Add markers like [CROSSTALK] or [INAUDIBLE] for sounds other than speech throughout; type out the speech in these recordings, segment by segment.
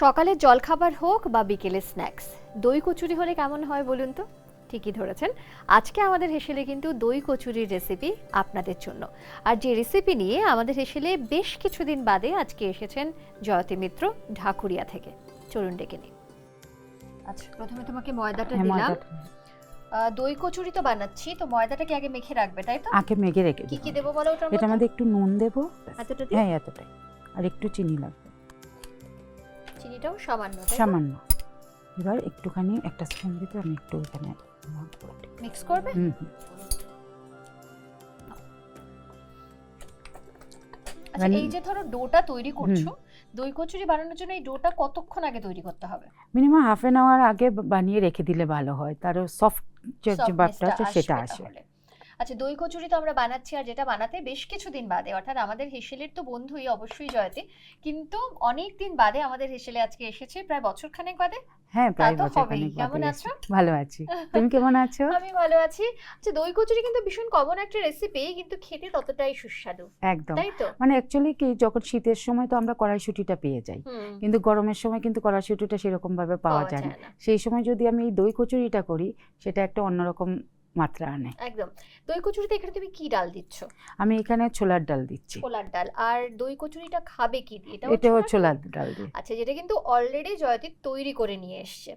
সকালের জলখাবার হোক বা বিকেলে স্ন্যাক্স। দই কচুরি হলে কেমন হয় বলুন তো? ঠিকই ধরেছেন। আজকে আমাদের হেসেলে কিন্তু দই কচুরির রেসিপি আপনাদের জন্য। আর যে রেসিপি নিয়ে আমাদের হেসেলে বেশ কিছুদিন বাদে আজকে এসেছেন জয়তী মিত্র ঢাকুরিয়া থেকে। চলুন ডেকে নিই। আচ্ছা প্রথমে তোমাকে ময়দাটা হ্যাঁ, দিলাম। দই কচুরি তো বানাচ্ছি তো ময়দাটাকে আগে মেখে রাখবে তাই তো? আগে মেঘে রেখে কি কি। দেবো বলো ওটার মধ্যে? মধ্যে একটু নুন দেবো। এতটা হ্যাঁ এতটাই। আর একটু চিনি লাগবে চিনিটাও সামান্য সামান্য। এবার একটুখানি একটা স্পুন দিতে আমি একটু এখানে মিক্স করবে। আচ্ছা মানে- এই যে ধরো ডোটা তৈরি করছ দই কচুরি বানানোর জন্য এই ডোটা কতক্ষণ আগে তৈরি করতে হবে? মিনিমাম হাফ এন আওয়ার আগে বানিয়ে রেখে দিলে ভালো হয় তার সফট যে যে Softness ভাবটা টা আছে সেটা আসে। আচ্ছা দই কচুরি তো আমরা বানাচ্ছি আর যেটা বানাতে বেশ কিছুদিন বাদে অর্থাৎ আমাদের হেসেলের তো বন্ধুই অবশ্যই জয়তে কিন্তু অনেক দিন বাদে আমাদের হেসেলে আজকে এসেছে প্রায় বছর খানেক বাদে? হ্যাঁ প্রায় বছর খানেক কেমন আছো? ভালো আছি। তুমি কেমন আছো? [LAUGHS] আমি ভালো আছি। আচ্ছা দই কচুরি কিন্তু ভীষণ কমন একটা রেসিপি কিন্তু খেতে ততটাই সুস্বাদু একদম। তাই তো? মানে অ্যাকচুয়ালি কি যখন শীতের সময় তো আমরা কড়াইশুটিটা পেয়ে যাই কিন্তু গরমের সময় কিন্তু কড়াইশুটিটা সেরকম ভাবে পাওয়া যায় না। সেই সময় যদি আমি এই দই কচুরিটা করি সেটা একটা অন্যরকম মাত্রা আনে। একদম। দই কচুরিতে এখানে তুমি কি ডাল দিচ্ছ? আমি এখানে ছোলার ডাল দিচ্ছি। ছোলার ডাল। আর দই কচুরিটা খাবে কি? দিয়ে এটাও ছোলার ছোলার ডাল দিয়ে। আচ্ছা যেটা কিন্তু অলরেডি জয়তীর তৈরি করে নিয়ে এসছে।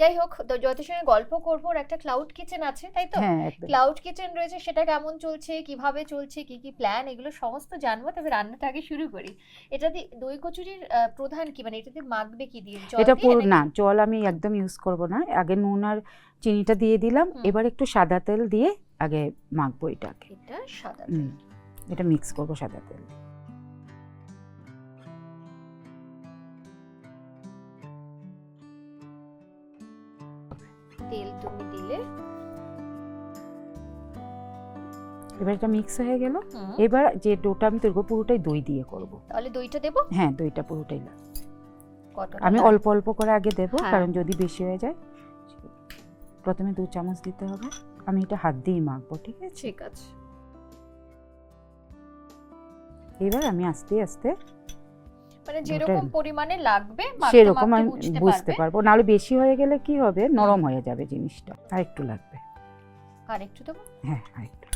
যাই হোক তো সঙ্গে গল্প করব একটা ক্লাউড কিচেন আছে তাই তো? হ্যাঁ ক্লাউড কিচেন রয়েছে সেটা কেমন চলছে কীভাবে চলছে কি কি প্ল্যান এগুলো সমস্ত জানব তবে রান্নাটা আগে শুরু করি। এটা দিয়ে দই কচুরির প্রধান কি? মানে এটাতে মাখবে কি দিয়ে? এটা পুরো না জল আমি একদম ইউজ করব না। আগে নুন আর চিনিটা দিয়ে দিলাম এবার একটু সাদা তেল দিয়ে আগে মাখবো এটাকে। এটা সাদা হুম, এটা মিক্স করব সাদা তেল। তেল তুমি দিলে। এবার এটা মিক্স হয়ে গেল। এবার যে ডোটা আমি তৈরি পুরোটাই দই দিয়ে করব। তাহলে দইটা দেবো? হ্যাঁ দইটা পুরোটাই লাগবে আমি অল্প অল্প করে আগে দেবো হ্যাঁ। কারণ যদি বেশি হয়ে যায় প্রথমে দু চামচ দিতে হবে। আমি এটা হাত দিয়েই মাখবো ঠিক আছে? ঠিক আছে। এবার আমি আস্তে আস্তে মানে যেরকম পরিমাণে লাগবে সেরকম আমি বুঝতে পারব। নাহলে বেশি হয়ে গেলে কি হবে? নরম হয়ে যাবে জিনিসটা। আর একটু লাগবে। আর একটু দেবো? হ্যাঁ আর একটু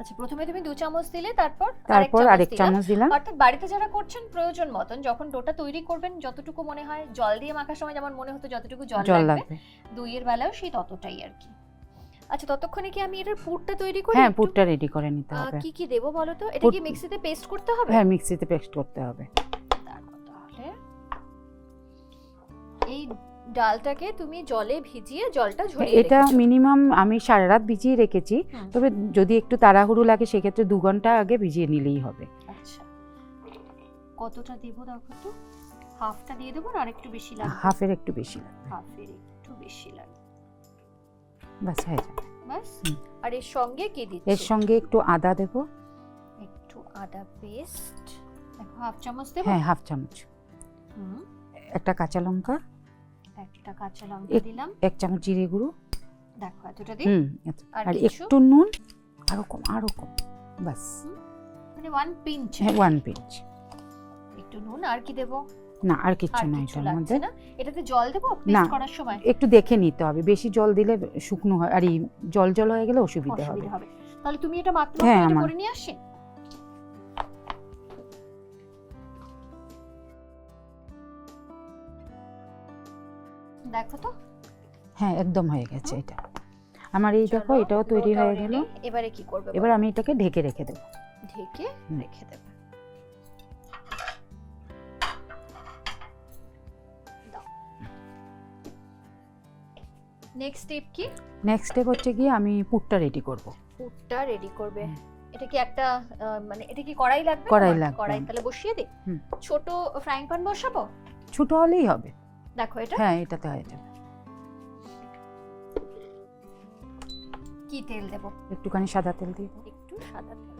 আচ্ছা প্রথমে তুমি দু চামচ দিলে তারপর তারপর আরেক চামচ দিলাম। অর্থাৎ বাড়িতে যারা করছেন প্রয়োজন মতন যখন ডোটা তৈরি করবেন যতটুকু মনে হয় জল দিয়ে মাখার সময় যেমন মনে হতো যতটুকু জল লাগবে দইয়ের বেলাও সেই ততটাই আর কি। আচ্ছা ততক্ষণে কি আমি এটার পুরটা তৈরি করি? হ্যাঁ? পুরটা রেডি করে নিতে হবে। কি কি দেবো বলো তো? এটা কি মিক্সিতে পেস্ট করতে হবে? হ্যাঁ মিক্সিতে পেস্ট করতে হবে। তারপর তাহলে এই ডালটাকে তুমি জলে ভিজিয়ে জলটা ঝরিয়ে এটা মিনিমাম আমি সারা রাত ভিজিয়ে রেখেছি। তবে যদি একটু তাড়াহুড়ো লাগে সেক্ষেত্রে দু ঘণ্টা আগে ভিজিয়ে নিলেই হবে। আচ্ছা। কতটা দেবো দেখো তো? হাফটা দিয়ে দেবো আর একটু বেশি লাগবে? হাফের একটু বেশি লাগবে। হাফের একটু বেশি লাগবে। ব্যাস হয়ে যাবে। ব্যাস। আর এর সঙ্গে কি দিচ্ছ? এর সঙ্গে একটু আদা দেবো। একটু আদা পেস্ট। দেখো হাফ চামচ দেবো? হ্যাঁ হাফ চামচ। হুম, একটা কাঁচা লঙ্কা। একটা কাঁচা লঙ্কা দিলাম। এক চামচ জিরে গুঁড়ো। দেখো এতটা দিই। হুম আর একটু নুন। আরও কম আরও কম। ব্যাস। মানে ওয়ান পিঞ্চ হ্যাঁ ওয়ান পিঞ্চ একটু নুন আর কি দেবো? না আর কিচ্ছু না কিছু এটার মধ্যে। না? এটাতে জল দেবো। পেস্ট করার সময়? একটু দেখে নিতে হবে। বেশি জল দিলে শুকনো হয় আর এই জল জল হয়ে গেলে অসুবিধা হবে। তাহলে তুমি এটা মাত্র হ্যাঁ, করে নিয়ে আসি? দেখো তো। হ্যাঁ একদম হয়ে গেছে এটা। আমার এই দেখো এটাও তৈরি হয়ে গেল। এবারে কি করবে এবার আমি এটাকে ঢেকে রেখে দেবো। ঢেকে রেখে দেবে। নেক্সট স্টেপ কি? নেক্সট স্টেপ হচ্ছে গিয়ে আমি পুরটা রেডি করব। পুরটা রেডি করবে। এটা কি একটা মানে এটা কি কড়াই লাগবে? কড়াই লাগবে। কড়াই তাহলে বসিয়ে দিই ছোট ফ্রাইং প্যান বসাবো? ছোট হলেই হবে। দেখো এটা। হ্যাঁ এটাতে হয়ে যাবে। কি তেল দেবো? একটুখানি সাদা তেল দিয়ে একটু সাদা তেল।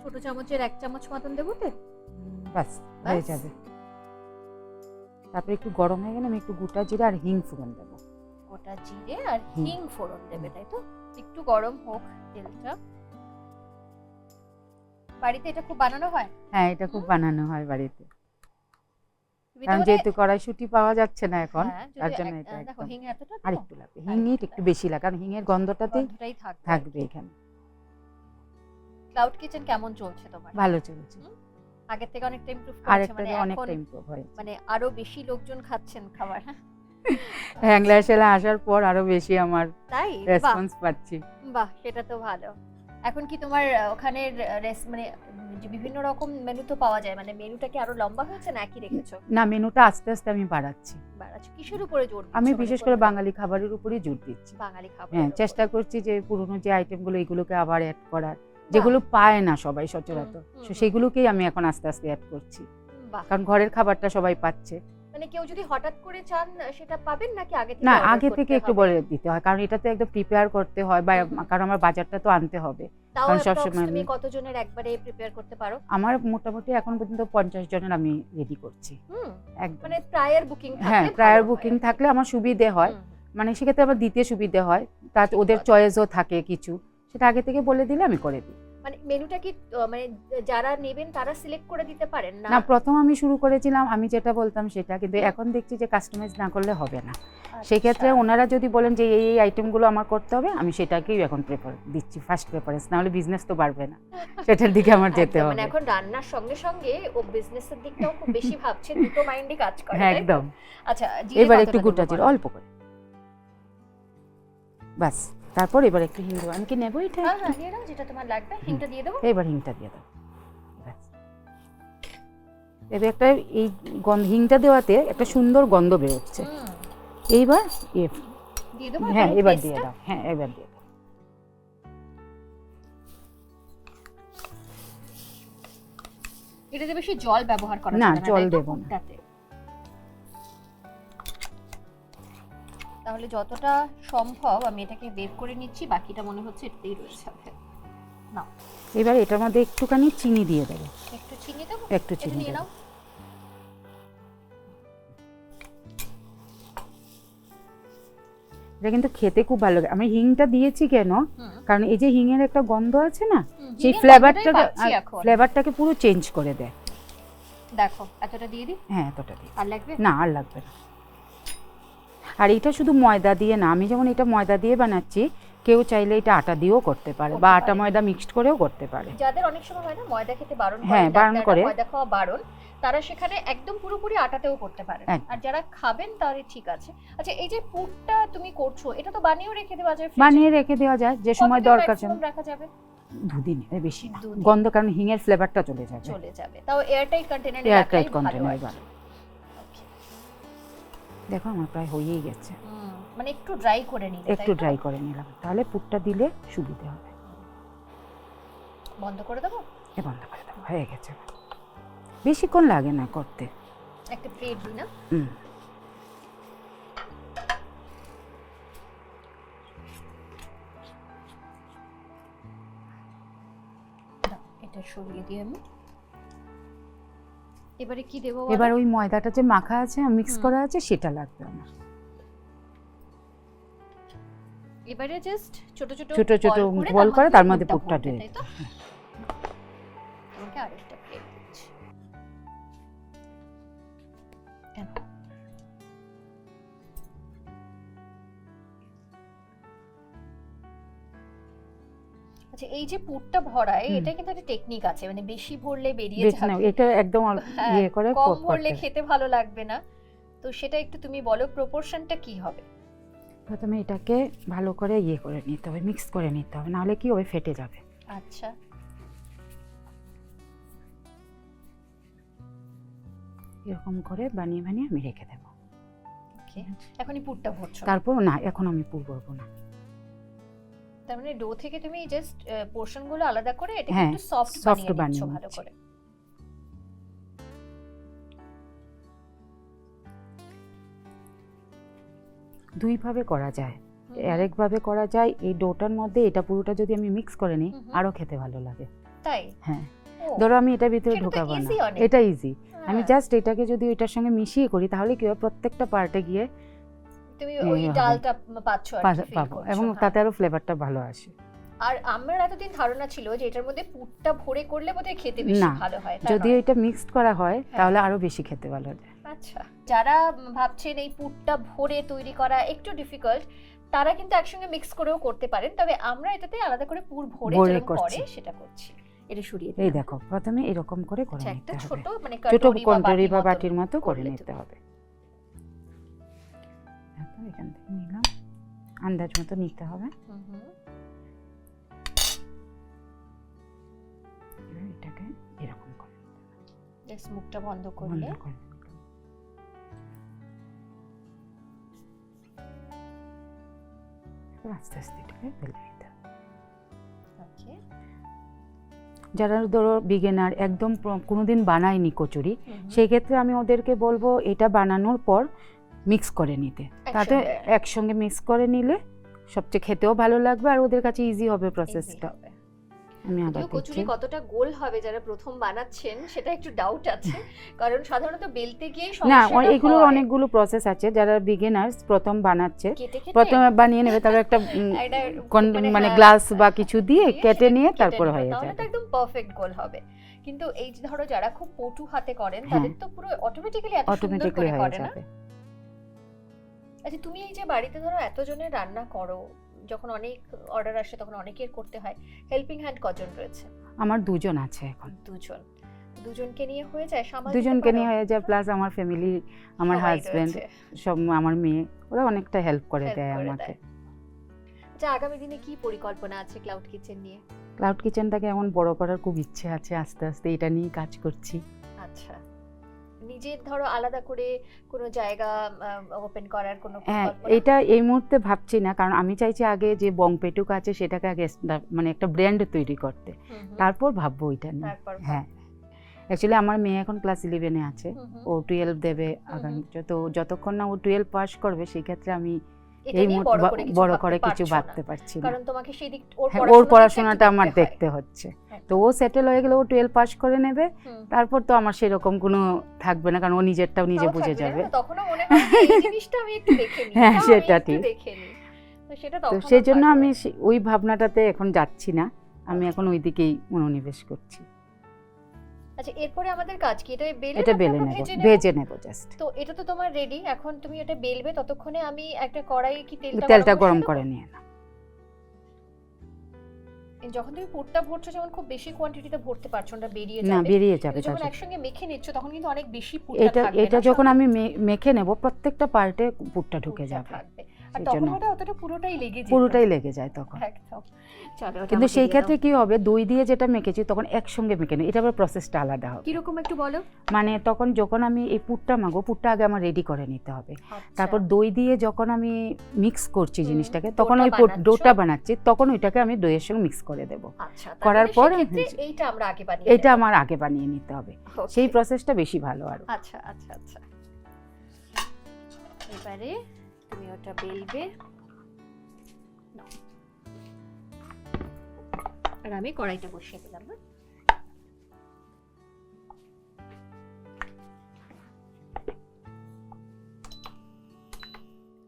ছোট চামচের এক চামচ মতন দেবো তেল ব্যাস হয়ে যাবে। তারপরে একটু গরম হয়ে গেলে আমি একটু গোটা জিরা আর হিং ফোড়ন দেবো। গোটা জিরে আর হিং ফোড়ন দেবে তাই তো? একটু গরম হোক তেলটা। বাড়িতে এটা খুব বানানো হয়? হ্যাঁ এটা খুব বানানো হয় বাড়িতে। কারণ যেহেতু কড়াইশুটি পাওয়া যাচ্ছে না এখন হ্যাঁ, তার জন্য এটা দেখো একদম হিং এতটা আর একটু লাগবে। হিংই একটু বেশি লাগে কারণ হিঙের গন্ধটাতেই গন্ধটাই থাকবে। থাকবে এখানে। ক্লাউড কিচেন কেমন চলছে তোমার? ভালো চলছে। আগের থেকে অনেকটা ইমপ্রুভ করেছে মানে অনেকটা ইমপ্রুভ হয়েছে। মানে আরও বেশি লোকজন খাচ্ছেন খাবার। [LAUGHS] হ্যাংলা সেলা আসার পর আরও বেশি আমার তাই? রেসপন্স পাচ্ছি। বাহ সেটা তো ভালো। এখন কি তোমার রেস মানে বিভিন্ন রকম মেনু তো পাওয়া যায় মানে মেনুটা কি আরও লম্বা হয়েছে না একই রেখেছো? না মেনুটা আস্তে আস্তে আমি বাড়াচ্ছি। বাড়াচ্ছ। কিসের উপরে জোর আমি মানে বিশেষ করে বাঙালি খাবারের উপরেই জোর দিচ্ছি। বাঙালি খাবার হ্যাঁ চেষ্টা করছি যে পুরনো যে আইটেমগুলো এগুলোকে আবার অ্যাড করার। যেগুলো পায় না সবাই সচরাচর। তো সেগুলোকেই আমি এখন আস্তে আস্তে অ্যাড করছি। কারণ ঘরের খাবারটা সবাই পাচ্ছে। মানে কেউ যদি হঠাৎ করে চান সেটা পাবেন নাকি আগে থেকে না আগে থেকে একটু বলে দিতে হয়। কারণ এটা তো একদম প্রিপেয়ার করতে হয় বা। কারণ আমার বাজারটা তো আনতে হবে। কারণ সবসময় তুমি কতজনের একবারে প্রিপেয়ার করতে পারো? আমার মোটামুটি এখন পর্যন্ত পঞ্চাশ জনের আমি রেডি করছি। মানে প্রায়ার বুকিং হ্যাঁ প্রায়ার বুকিং থাকলে আমার সুবিধে হয়। মানে সেক্ষেত্রে আমার দিতে সুবিধে হয়। তার ওদের। চয়েসও থাকে কিছু। সেটা আগে থেকে বলে দিলে আমি করে দিই। মানে মেনুটা কি মানে যারা নেবেন তারা সিলেক্ট করে দিতে পারেন না? না প্রথম আমি শুরু করেছিলাম আমি যেটা বলতাম সেটা কিন্তু এখন দেখছি যে কাস্টমাইজ না করলে হবে না। আচ্ছা। ওনারা যদি বলেন যে এই এই আইটেমগুলো আমার করতে হবে আমি সেটাকেই এখন প্রেফার দিচ্ছি ফার্স্ট প্রেফারেন্স না হলে বিজনেস তো বাড়বে না। [LAUGHS] সেটার দিকে আমার যেতে হবে। মানে এখন রান্নার সঙ্গে সঙ্গে ও বিজনেসের দিকটাও খুব বেশি ভাবছে দুটো মাইন্ডে কাজ করে হ্যাঁ একদম। আচ্ছা এবার একটু গোটা অল্প করে। বাস। তারপর এবার একটু হিং দেবো। আমি কি নেব এটা? হ্যাঁ হ্যাঁ দিয়ে দাও যেটা তোমার লাগবে হিংটা দিয়ে দেবো। এবার হিংটা দিয়ে দাও। এবার একটা এই গন্ধ হিংটা দেওয়াতে একটা সুন্দর গন্ধ বেরোচ্ছে। এইবার এ হ্যাঁ এবার দিয়ে দাও। হ্যাঁ এবার দিয়ে দাও। এটাতে বেশি জল ব্যবহার করা না, জল দেবো না। তাহলে যতটা সম্ভব আমি এটাকে বের করে নিচ্ছি বাকিটা মনে হচ্ছে এটাতেই রয়ে যাবে এবার এটার মধ্যে একটুখানি চিনি দিয়ে দেবো। একটু চিনি দেবো? একটু এটা চিনি নিয়ে দেবো। নাও। এটা কিন্তু খেতে খুব ভালো লাগে। আমি হিংটা দিয়েছি কেন? কারণ এই যে হিঙের একটা গন্ধ আছে না সেই হিঙের ফ্লেভারটাকে পুরো চেঞ্জ করে দেয়। দেখো এতটা দিয়ে দিই? হ্যাঁ এতটা দিয়ে আর লাগবে? না আর লাগবে না। আর এটা শুধু ময়দা দিয়ে না আমি যেমন এটা ময়দা দিয়ে বানাচ্ছি কেউ চাইলে এটা আটা দিয়েও করতে পারে বা আটা ময়দা মিক্সড করেও করতে পারে। যাদের অনেক সময় হয় না ময়দা খেতে বারণ হ্যাঁ, বারণ করে। ময়দা খাওয়া বারণ তারা সেখানে একদম পুরোপুরি আটাতেও করতে পারে। আর যারা খাবেন তাহলে ঠিক আছে। আচ্ছা এই যে পুরটা তুমি করছ এটা তো বানিয়েও রেখে দেওয়া যায় বানিয়ে রেখে দেওয়া যায় যে সময় দরকার রাখা যাবে? দুদিন এর বেশি না। গন্ধ কারণ হিঙের ফ্লেভারটা চলে যাবে। চলে যাবে। তাও এয়ারটাইট কন্টেনারে এয়ার রাখাই কন্টেনার দেখো আমার প্রায় হয়েই গেছে। মানে একটু ড্রাই করে নিলে তাই একটু ড্রাই করে নিলাম। তাহলে পুরটা দিলে সুবিধে হবে। বন্ধ করে দেবো? এ বন্ধ করে দেবো হয়ে গেছে। বেশিক্ষণ লাগে না করতে। একটা প্লেট দিই না? হুম। এটা সরিয়ে দিই আমি। এবারে কি দেবো এবার ওই ময়দাটা যে মাখা আছে মিক্স করা আছে সেটা লাগবে আমার। এবারে জাস্ট ছোট ছোট ছোট ছোট বল করে তার মধ্যে পুরটা দিয়ে তাই তো? আরেকটা প্লেট দিচ্ছি। আচ্ছা এই যে পুরটা ভরায় এটা কিন্তু একটা টেকনিক আছে মানে বেশি ভরলে বেরিয়ে যাবে। এটা একদম হ্যাঁ, ইয়ে করে কম ভরলে খেতে ভালো লাগবে না। তো সেটা একটু তুমি বলো প্রপোর্শনটা কি হবে? প্রথমে এটাকে ভালো করে ইয়ে করে নিতে হবে মিক্স করে নিতে হবে নাহলে কি ওই ফেটে যাবে। আচ্ছা। এরকম করে বানিয়ে বানিয়ে আমি রেখে দেবো। ওকে এখনই পুরটা ভরছো। তারপর না এখন আমি পুর করব না। তার মানে ডো থেকে তুমি জাস্ট পোর্শনগুলো আলাদা করে এটা হ্যাঁ, একটু সফট soft বানিয়ে ভালো। করে। দুইভাবে করা যায়। আরেকভাবে করা যায় এই ডোটার মধ্যে এটা পুরোটা যদি আমি মিক্স করে নিই হুম হুম। আরও খেতে ভালো লাগে। তাই? হ্যাঁ। ধরো আমি এটার ভিতরে ঢোকাবো না। এটা ইজি আমি হ্যাঁ, জাস্ট এটাকে যদি ওইটার সঙ্গে মিশিয়ে করি তাহলে কি হয় প্রত্যেকটা পার্টে গিয়ে তুমি ওই ডালটা পাচ্ছ আর কি পাবো। এবং হ্যাঁ। তাতে আরও ফ্লেভারটা ভালো আসে। আর আমার এতদিন ধারণা ছিল যে এটার মধ্যে পুরটা ভরে করলে বোধহয় খেতে বেশি ভালো হয় যদি এটা মিক্সড করা হয় তাহলে আরও বেশি খেতে ভালো যায় আচ্ছা যারা ভাবছেন এই পুরটা ভরে তৈরি করা একটু ডিফিকাল্ট তারা কিন্তু একসঙ্গে মিক্স করেও করতে পারেন। তবে আমরা এটাতে আলাদা করে পুর ভরে করে সেটা করছি। এটা সরিয়ে এই দেখো প্রথমে এরকম করে করে আচ্ছা, নিতে একটা হবে। ছোট মানে ছোট কন্টরি বা বাটির মতো করে নিতে হবে। এখান থেকে নিলাম। আন্দাজ মতো নিতে হবে। এবার এটাকে এরকম করে মুখটা বন্ধ করলে। আস্তে আস্তে এটাকে ফেলে দিতে ওকে যারা ধরো বিগিনার একদম কোনোদিন বানায়নি কচুরি সেই ক্ষেত্রে আমি ওদেরকে বলব এটা বানানোর পর মিক্স করে নিতে। তাতে একসঙ্গে। মিক্স করে নিলে সবচেয়ে খেতেও ভালো লাগবে আর ওদের কাছে ইজি হবে প্রসেসটা আমি আবার কচুরি কতটা গোল হবে যারা প্রথম বানাচ্ছেন সেটা একটু ডাউট আছে। [LAUGHS] কারণ সাধারণত বেলতে গিয়েই না হয়। অনেকগুলো প্রসেস আছে। যারা বিগিনার্স প্রথম বানাচ্ছে প্রথমে বানিয়ে নেবে তারপর একটা [LAUGHS] একটা কন- মানে মানে হ্যাঁ, গ্লাস বা কিছু দিয়ে দিয়ে কেটে নিয়ে তারপর। হয়ে তাহলে একদম পারফেক্ট গোল হবে। কিন্তু এই ধরো যারা খুব পটু হাতে করেন হ্যাঁ। তাদের তো পুরো অটোমেটিক্যালি এত সুন্দর করে হয়ে করে না? যাবে। আচ্ছা তুমি এই যে বাড়িতে ধরো এতজনের রান্না করো যখন অনেক অর্ডার আসে তখন অনেকের করতে হয় হেল্পিং হ্যান্ড কজন রয়েছে? আমার দুজন আছে এখন। দুজন। দুজনকে নিয়ে হয়ে যায় সামাল দুজনকে নিয়ে হয়ে যায় প্লাস আমার ফ্যামিলি আমার হাজবেন্ড সব আমার মেয়ে ওরা অনেকটা হেল্প করে দেয় আমাকে। আচ্ছা আগামী দিনে কি পরিকল্পনা আছে ক্লাউড কিচেন নিয়ে? ক্লাউড কিচেনটাকে এমন বড় করার খুব ইচ্ছে আছে আস্তে আস্তে এটা নিয়ে কাজ করছি। আচ্ছা। নিজের ধরো আলাদা করে কোনো জায়গা ওপেন করার কোনো হ্যাঁ এটা এই মুহূর্তে ভাবছি না। কারণ আমি চাইছি আগে যে বংপেটুক আছে সেটাকে আগে মানে একটা ব্র্যান্ড তৈরি করতে। তারপর ভাববো ওইটা নিয়ে। হ্যাঁ। অ্যাকচুয়ালি আমার মেয়ে এখন ক্লাস ইলেভেনে আছে। ও টুয়েলভ দেবে আগামী তো যতক্ষণ না ও টুয়েলভ পাস করবে সেই ক্ষেত্রে আমি এই বড় করে কিছু ভাবতে পারছ না। তোমাকে সেই দিক ওর হ্যাঁ, পড়াশোনাটা আমার দেখতে হচ্ছে। তো ও সেটেল হয়ে গেলে ও টুয়েলভ পাস করে নেবে। তারপর তো আমার সেরকম কোনো থাকবে না কারণ ও নিজেরটাও নিজে বুঝে যাবে। [LAUGHS] হ্যাঁ, সেটা ঠিক। তো সেই জন্য আমি ওই ভাবনাটাতে এখন যাচ্ছি না। আমি এখন ওই দিকেই মনোনিবেশ করছি। আচ্ছা এরপরে আমাদের কাজ কি? এটা বেলে এটা বেলে নেব ভেজে নেব? জাস্ট তো এটা তো তোমার রেডি এখন তুমি এটা বেলবে ততক্ষণে আমি একটা কড়াই কি তেলটা তেলটা গরম করে নিয়ে নাও। যখন তুমি পুরটা ভরছো যেমন খুব বেশি কোয়ান্টিটিতে ভরতে পারছ না বেরিয়ে না বেরিয়ে যাবে যখন একসঙ্গে মেখে নিচ্ছ তখন কিন্তু অনেক বেশি পুরটা থাকবে এটা না, যখন আমি মেখে নেব প্রত্যেকটা পার্টে পুরটা ঢুকে যাবে। তখন ওটা অতটা পুরোটাই লেগে যেত। পুরোটাই লেগে যায় তখন। একদম। কিন্তু সেই ক্ষেত্রে। কি হবে? দই দিয়ে যেটা মেখেছি তখন একসঙ্গে মেখে নিই। এটা আবার প্রসেসটা আলাদা হবে। কীরকম একটু বলো? মানে তখন যখন আমি এই পুরটা মাগো পুরটা আগে আমার রেডি করে নিতে হবে। আচ্ছা। তারপর দই দিয়ে যখন আমি মিক্স করছি জিনিসটাকে তখন ওই ডোটা বানাচ্ছি তখন ওইটাকে আমি দইয়ের সঙ্গে মিক্স করে দেব। আচ্ছা করার পর এইটা আমরা আগে বানিয়ে এটা আমার আগে বানিয়ে নিতে হবে। সেই প্রসেসটা বেশি ভালো আর। আচ্ছা আচ্ছা আচ্ছা। এবারে তুমি ওটা বেলবে। আর আমি কড়াইটা বসিয়ে দিলাম হ্যাঁ?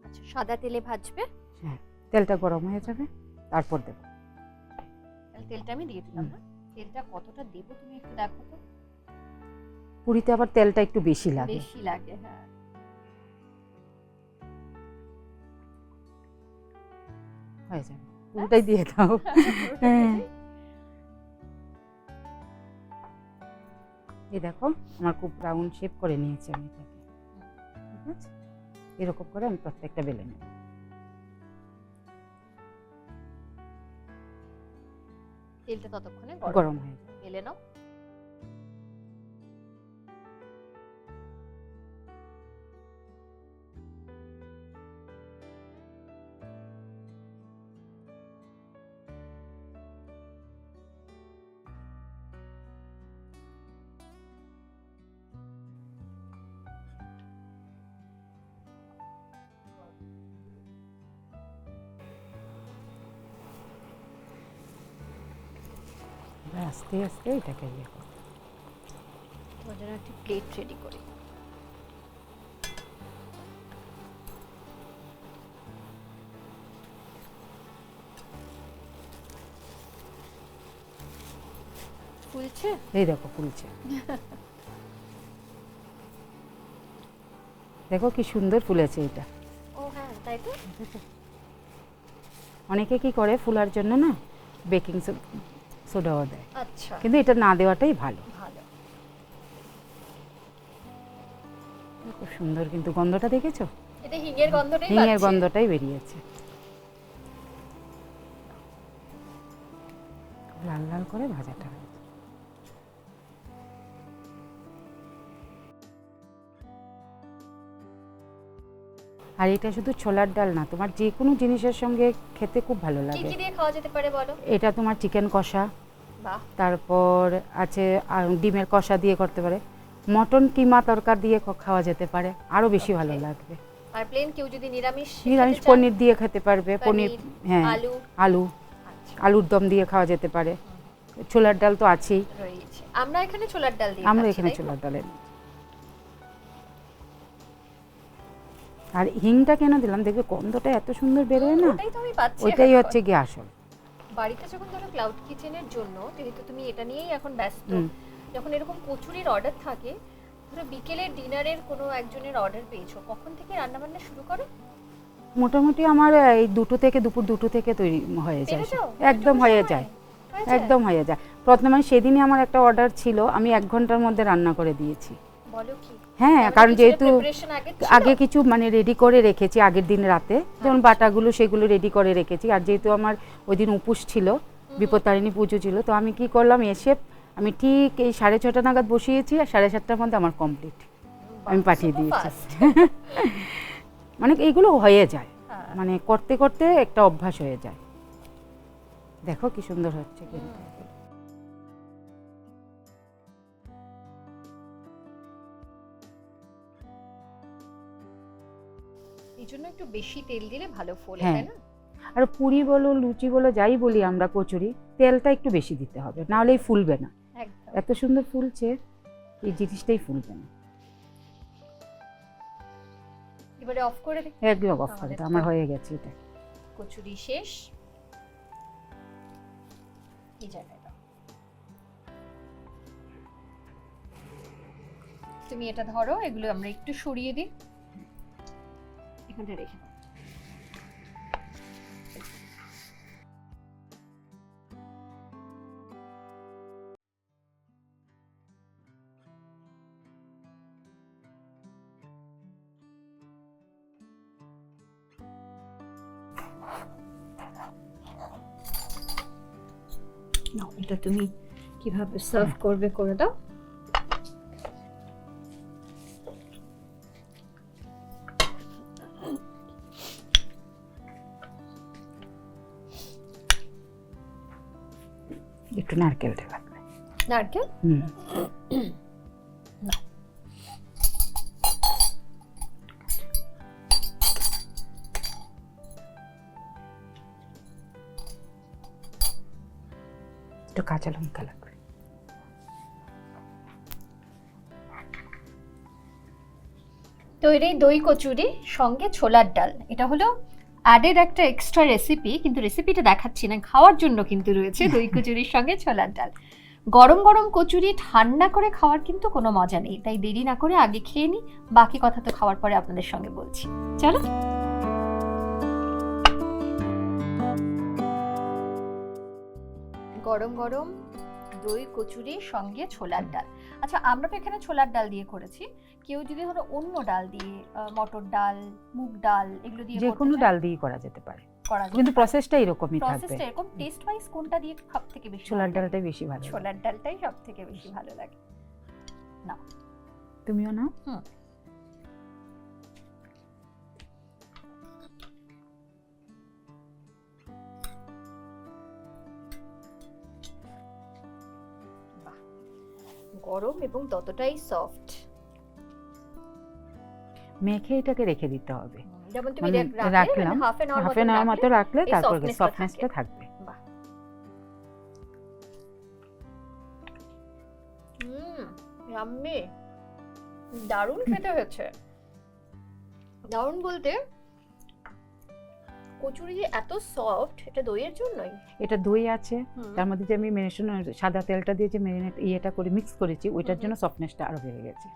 আচ্ছা সাদা তেলে ভাজবে। হ্যাঁ তেলটা গরম হয়ে যাবে তারপর দেব। তেলটা আমি দিয়ে দিলাম। হ্যাঁ? তেলটা কতটা দেবো তুমি একটু দেখো তো। পুরিতে আবার তেলটা একটু বেশি লাগে। বেশি লাগে হ্যাঁ। হয়ে যাবে। পুরোটাই দিয়ে দাও। [LAUGHS] হ্যাঁ। এই দেখো আমার খুব রাউন্ড শেপ করে নিয়েছি আমি এটাকে। ঠিক আছে? এরকম করে আমি প্রত্যেকটা বেলে নেব। তেলটা ততক্ষণে গরম গরম হয়ে যাবে। বেলে নাও। আস্তে আস্তে এটাকে ইয়ে করো। তোমার জন্য একটি প্লেট রেডি করি। ফুলছে? এই দেখো ফুলছে। [LAUGHS] দেখো কি সুন্দর ফুলেছে এটা। ও হ্যাঁ তাই তো? অনেকে কি করে ফুলার জন্য না বেকিং সোডাও দেয়। আচ্ছা। কিন্তু এটা না দেওয়াটাই ভালো। খুব সুন্দর কিন্তু গন্ধটা দেখেছ? এটা হিঙের গন্ধটাই হিঙের গন্ধটাই বেরিয়েছে। লাল লাল করে ভাজাটা আর এটা শুধু ছোলার ডাল না তোমার যে কোনো জিনিসের সঙ্গে খেতে খুব ভালো লাগে। কি দিয়ে খাওয়া যেতে পারে বলো? এটা তোমার চিকেন কষা তারপর আছে ডিমের কষা দিয়ে করতে পারে। মটন কিমা তরকার দিয়ে খাওয়া যেতে পারে। আরও বেশি ভালো লাগবে। আর প্লেন কেউ যদি নিরামিষ নিরামিষ পনির দিয়ে খেতে পারবে। পনির হ্যাঁ আলু। আলু। আচ্ছা। আলুর দম দিয়ে খাওয়া যেতে পারে। ছোলার ডাল তো আছেই। আমরা এখানে ছোলার ডাল দিয়ে আমরা এখানে? ছোলার ডালের আর হিংটা কেন দিলাম? দেখবে গন্ধটা এত সুন্দর বেরোয় না? ওইটাই হচ্ছে গিয়ে আসল। বাড়িতে যখন ধরো ক্লাউড কিচেনের জন্য যেহেতু তুমি এটা নিয়েই এখন ব্যস্ত যখন এরকম কচুরির অর্ডার থাকে ধরো বিকেলের ডিনারের কোনো একজনের অর্ডার পেয়েছ কখন থেকে রান্নাবান্না শুরু করো? মোটামুটি আমার এই দুটো থেকে দুপুর দুটো থেকে তৈরি হয়ে যায়। একদম হয়ে যায় একদম হয়ে যায়। প্রথমে সেদিনই আমার একটা অর্ডার ছিল আমি এক ঘণ্টার মধ্যে রান্না করে দিয়েছি। হ্যাঁ কারণ যেহেতু আগে কিছু মানে রেডি করে রেখেছি আগের দিন রাতে। যেমন আচ্ছা। বাটাগুলো সেগুলো রেডি করে রেখেছি। আর যেহেতু আমার ওই দিন উপোস ছিল বিপত্তারিণী পুজো ছিল তো আমি কি করলাম এসে আমি ঠিক এই সাড়ে ছটা নাগাদ বসিয়েছি আর সাড়ে সাতটার মধ্যে আমার কমপ্লিট আমি পাঠিয়ে দিয়েছি। [LAUGHS] মানে এইগুলো হয়ে যায়। হ্যাঁ। মানে করতে করতে একটা অভ্যাস হয়ে যায়। দেখো কি সুন্দর হচ্ছে কিন্তু। জন্য একটু বেশি তেল দিলে ভালো ফোলে হ্যাঁ। তাই না? আর পুরি বলো লুচি বলো যাই বলি আমরা কচুরি তেলটা একটু বেশি দিতে হবে নাহলে এই ফুলবে না। এত সুন্দর ফুলছে এই জিনিসটাই ফুলবে না। এবারে অফ করে দিই একদম অফ করে দাও, আমার হয়ে গেছে এটা। কচুরি শেষ। এই জায়গায় দাও। তুমি এটা ধরো এগুলো আমরা একটু সরিয়ে দিই। এখানটা রেখে দাও। নাও এটা তুমি কীভাবে সার্ভ করবে করে দাও। নারকেল? একটু কাঁচা লঙ্কা লাগবে। তৈরি দই কচুরি সঙ্গে ছোলার ডাল। এটা হলো অ্যাডেড একটা এক্সট্রা রেসিপি কিন্তু রেসিপিটা দেখাচ্ছি না খাওয়ার জন্য কিন্তু রয়েছে দই কচুরির সঙ্গে ছোলার ডাল। গরম গরম কচুরি ঠান্ডা করে খাওয়ার কিন্তু কোনো মজা নেই। তাই দেরি না করে আগে খেয়ে নিই বাকি কথা তো খাওয়ার পরে আপনাদের সঙ্গে বলছি। চলো। গরম গরম দই কচুরি সঙ্গে ছোলার ডাল। আচ্ছা আমরা তো এখানে ছোলার ডাল দিয়ে করেছি। কেউ যদি ধরো অন্য ডাল দিয়ে মটর ডাল মুগ ডাল এগুলো দিয়ে যে কোনো ডাল দিয়ে করা যেতে পারে। করা যেতে কিন্তু প্রসেসটা এরকমই থাকবে। প্রসেসটা এরকম টেস্ট ওয়াইজ কোনটা দিয়ে সব থেকে বেশি ছোলার ডালটাই বেশি ভালো ছোলার ডালটাই সব থেকে বেশি ভালো লাগে। না তুমিও না গরম এবং ততটাই সফট মেখে এটাকে রেখে দিতে হবে। যেমন তুমি মানে রাখ- রাখলে রাখলাম। Half an hour half an hour মতো রাখলে তারপর সফটনেসটা থাকবে। ইয়াম্মি দারুণ খেতে হয়েছে। দারুণ বলতে কচুরি যে এত সফট এটা দইয়ের জন্যই? এটা দই আছে। তার মধ্যে যে আমি মেরিনেশন সাদা তেলটা দিয়ে যে মেরিনেট ইয়েটা করে মিক্স করেছি ওইটার। জন্য সফটনেসটা আরও বেড়ে গেছে।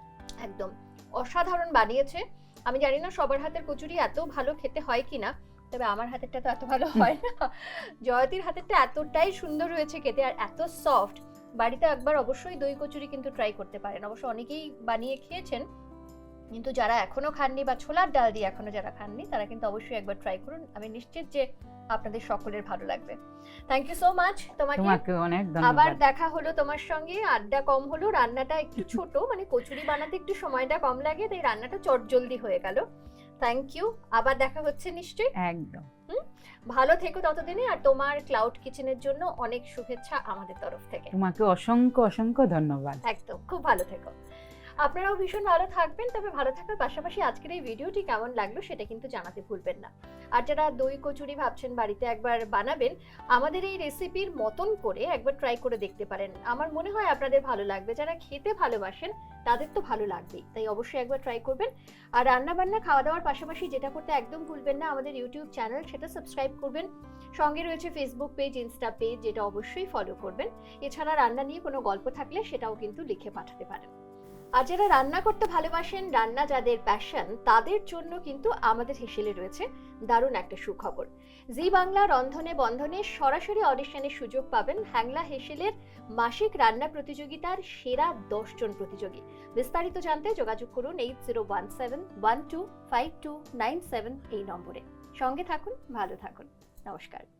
একদম। অসাধারণ বানিয়েছে। আমি জানি না সবার হাতের কচুরি এত ভালো খেতে হয় কিনা তবে আমার হাতেরটা তো এত ভালো হয় না। জয়তীর হাতেরটা এতটাই সুন্দর হয়েছে খেতে আর এত সফট বাড়িতে একবার অবশ্যই দই কচুরি কিন্তু ট্রাই করতে পারেন। অবশ্য অনেকেই বানিয়ে খেয়েছেন কিন্তু যারা এখনও খাননি বা ছোলার ডাল দিয়ে এখনও যারা খাননি তারা কিন্তু অবশ্যই একবার ট্রাই করুন। আমি নিশ্চিত যে আপনাদের সকলের ভালো লাগবে। থ্যাংক ইউ সো মাচ তোমাকে তোমাকে অনেক আবার দেখা হলো তোমার সঙ্গে। আড্ডা কম হলো রান্নাটা একটু [LAUGHS] ছোট মানে কচুরি বানাতে একটু সময়টা কম লাগে তাই রান্নাটা চটজলদি হয়ে গেল। থ্যাংক ইউ আবার দেখা হচ্ছে নিশ্চয়ই। একদম। ভালো থেকো ততদিনে আর তোমার ক্লাউড কিচেনের জন্য অনেক শুভেচ্ছা আমাদের তরফ থেকে। তোমাকে অসংখ্য অসংখ্য ধন্যবাদ। একদম। খুব ভালো থেকো। আপনারাও ভীষণ ভালো থাকবেন, তবে ভালো থাকার পাশাপাশি আজকের এই ভিডিওটি কেমন লাগল সেটা কিন্তু জানাতে ভুলবেন না। আর যারা দই কচুরি ভাবছেন বাড়িতে একবার বানাবেন, আমাদের এই রেসিপির মতন করে একবার ট্রাই করে দেখতে পারেন। আমার মনে হয় আপনাদের ভালো লাগবে, যারা খেতে ভালোবাসেন তাদের তো ভালো লাগবেই, তাই অবশ্যই একবার ট্রাই করবেন। আর রান্না বান্না খাওয়া দাওয়ার পাশাপাশি যেটা করতে একদম ভুলবেন না, আমাদের ইউটিউব চ্যানেল সেটা সাবস্ক্রাইব করবেন। সঙ্গে রয়েছে ফেসবুক পেজ ইনস্টা পেজ যেটা অবশ্যই ফলো করবেন। এছাড়া রান্না নিয়ে কোনো গল্প থাকলে সেটাও কিন্তু লিখে পাঠাতে পারেন। আর যারা রান্না করতে ভালোবাসেন, রান্না যাদের প্যাশন তাদের জন্য কিন্তু আমাদের হেসেলে রয়েছে দারুণ একটা সুখবর। জি বাংলা রন্ধনে বন্ধনে সরাসরি অডিশনের সুযোগ পাবেন হ্যাংলা হেসেলের মাসিক রান্না প্রতিযোগিতার সেরা দশজন প্রতিযোগী। বিস্তারিত জানতে যোগাযোগ করুন eight zero one seven one two five two nine seven এই নম্বরে। সঙ্গে থাকুন, ভালো থাকুন। নমস্কার।